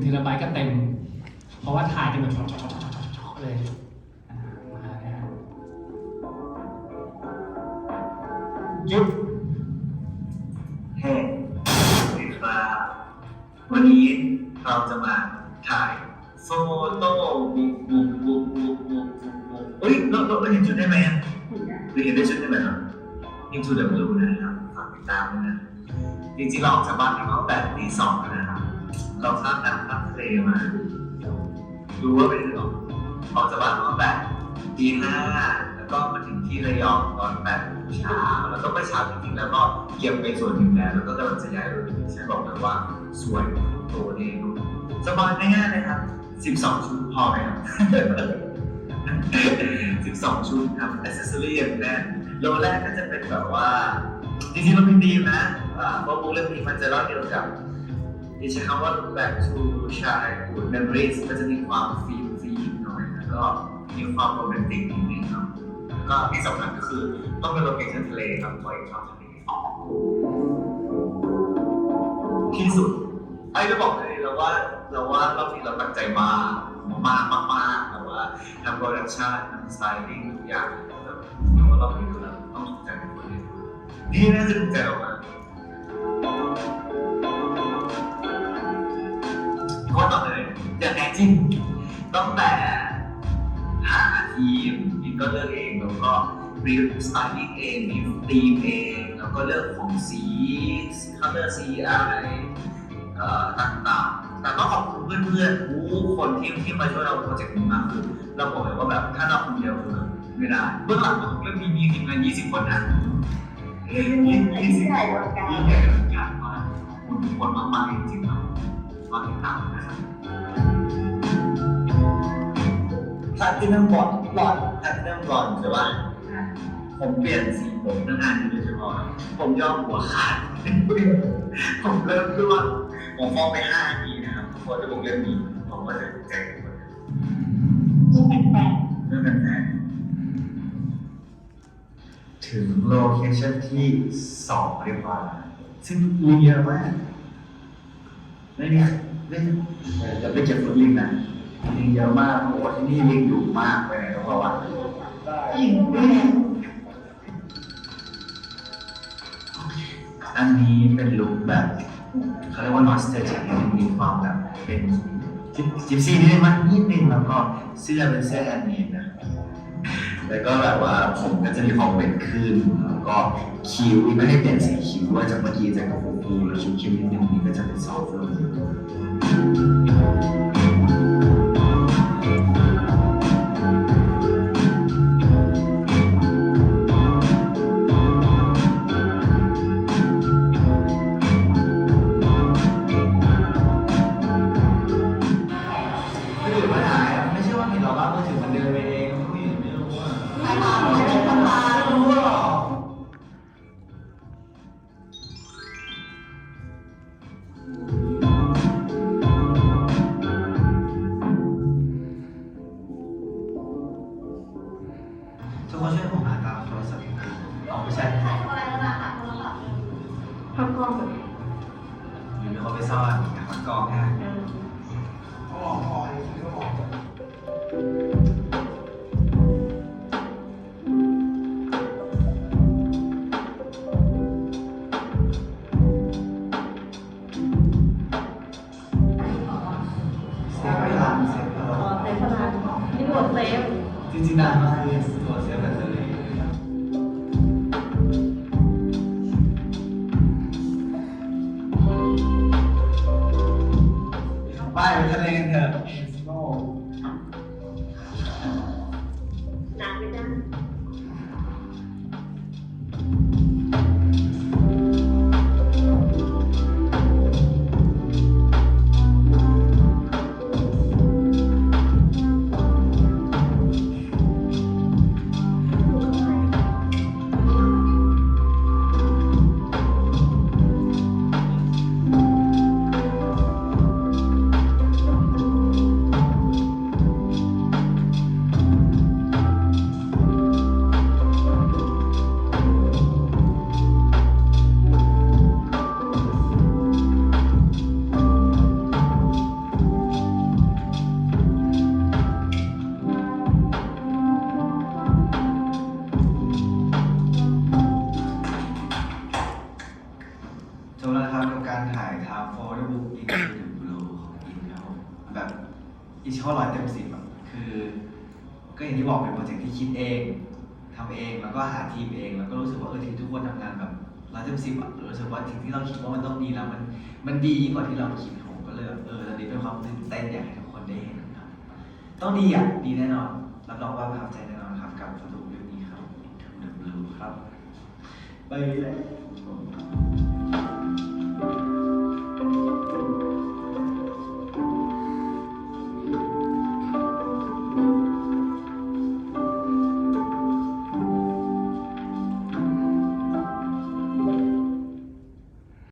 เทราไบต์ก็เต็ม เพราะว่าถ่ายกันแบบช็อตๆๆๆๆเลยยุดเฮ้สวัสดีครับวันนี้เราจะมาถ่ายโฟโต้บุกบุกบุกบุกบุกบุกบุกเฮ้ยเราเราเห็นชุดได้ไหมอะเราเห็นได้ชุดได้ไหมเนาะ Into the Blue นะครับฝากติดตามด้วยนะจริงๆเราออกจากบ้านกันตั้งแต่ตีสองแล้วนะครับ เราข้ามน้ำข้ามทะเลมาดูว่าเป็นหรอออกจากบ้านตั้งแต่ตีห้าแล้วก็มาถึงที่ระยองตอนแปดโมงเช้าแล้วก็เมื่อเช้าจริงๆแล้วก็เก็บไปส่วนหนึ่งแล้ว แล้วก็กำลังจะย้ายรถฉันบอกเลยว่าสวยโตนี่ดูสบายง่ายๆเลยครับ12ชุดพอไหมครับ12ชุดครับอ c เซสซอรี่อย่างแน่นโลแรกก็จะเป็นแบบว่าจริงๆมันเป็นดีนะอ่าเพราะบุ๊กเรื่องนี้มันจะเล่าเกี่ยวกับ ที่ใช้คำว่า back to childhood memories ก็จะมีความฟีลฟีลหน่อย แล้วก็มีความโรแมนติกนิดนึงครับ แล้วก็ที่สำคัญก็คือต้องเป็นโลเคชั่นทะเลครับเพราะเอกชอบทะเลที่สุดไอ้จะบอกเลยเราว่าเราว่ารอบนี้เราตั้งใจมามากมากมากแต่ว่าทำโปรดักชันทำสไตลิ่งทุกอย่างแบบเราว่ารอบนี้เราต้องถูกใจทุกคนเลยนี่น่าจะถูกใจเรามา จริงตั้งแต่หาทีมทีมก็เลือกเองแล้วก็รีวิวสไตลิ่งเองรีวิวธีมเอง แล้วก็เลือกของสีคัลเลอร์สีอะไรเอ่อต่างๆ แต่ก็ขอบคุณเพื่อนๆทุกคนที่ที่มาช่วยเราโปรเจกต์นี้มากคือเราบอกเลยว่าแบบถ้าเราคนเดียวคือไม่ได้เบื้องหลังของเรื่องนี้มีทีมงาน20 คนนะ20ใหญ่คกว่านกันยิ่งใหญ่อลังการมากขอบคุณทุกคนมากๆจริงๆครับมาติดตามนะครับ พาที่นั่งบอดหลอดแพทเทิร์นก่อนใช่ป่ะผมเปลี่ยนสีผมตั้งนานอยู่โดยเฉพาะผมยอมหัวขาด ผมเริ่มร่วงผมฟ้องไปห้าทีนะครับพอจะผมเริ่มมีผมก็จะแจ้งทุกคนยิ่งแปลกเรื่องกันแทนถึงโลเคชั่นที่สองเรียกว่า ซึ่งมีเยอะมากไม่เนี่ยไม่จะไปเก็บฟุตลิงนะ ลิงเยอะมากโอ้ที่นี่ลิงดุมากไปไหนก็เพราะว่าๆยิ่งแปลกอันนี้เป็นลุคแบบเขาเรียกว่านอสเตอร์จิกมีความแบบเป็นจิปซี่นิดนึงมั้ยนิดนึงแล้วก็เสื้อเป็นเสื้อแอนเมดนะ แล้วก็แบบว่าผมก็จะมีความเป็นขึ้น แล้วก็คิ้วไม่ได้เปลี่ยนสีคิ้วว่าจากเมื่อกี้จะกับฟูฟูหรือคิ้วคิ้วนิดนึงนี่ก็จะเป็นซอฟต์ ทุกคนช่วยผมหาตามโทรศัพท์นะเอาไม่ใช่ถ่ายอะไรแล้วนะถ่ายโทรศัพท์ทำกล้องแบบหรือมีคนไปซ่อนหามันกองนะเซ จริงๆนานมากเลยตัวเซฟแบตเตอรี่ไปไปทะเลกันเถอะ การถ่ายทำโฟล์ดบุ๊กอินคือหนึ่โลของอินแล้วแบบอินชอบร้อยเต็มสิบอะคือ ก็อย่างที่บอกเป็นโปรเจกต์ที่คิดเองทำเองแล้วก็หาทีมเองแล้วก็รู้สึกว่าเออทีมทุกคนทำงานแบบร้อยเต็มสิบอะรู้สึกว่าสิ่ที่เราคิดว่ามันต้องดีแล้วมันมันดีกว่าที่เราคิดผมก็เลยเออตอนนี้เป็นความตื่นเต้นอยากให้ทุกคนได้เห็นนะครับต้องดีอะดีแน่นอนรับรองว่าประทับใจแน่นอนครับกับสนุกเรื่องนี้ครับเดอะบลูครับไปเลย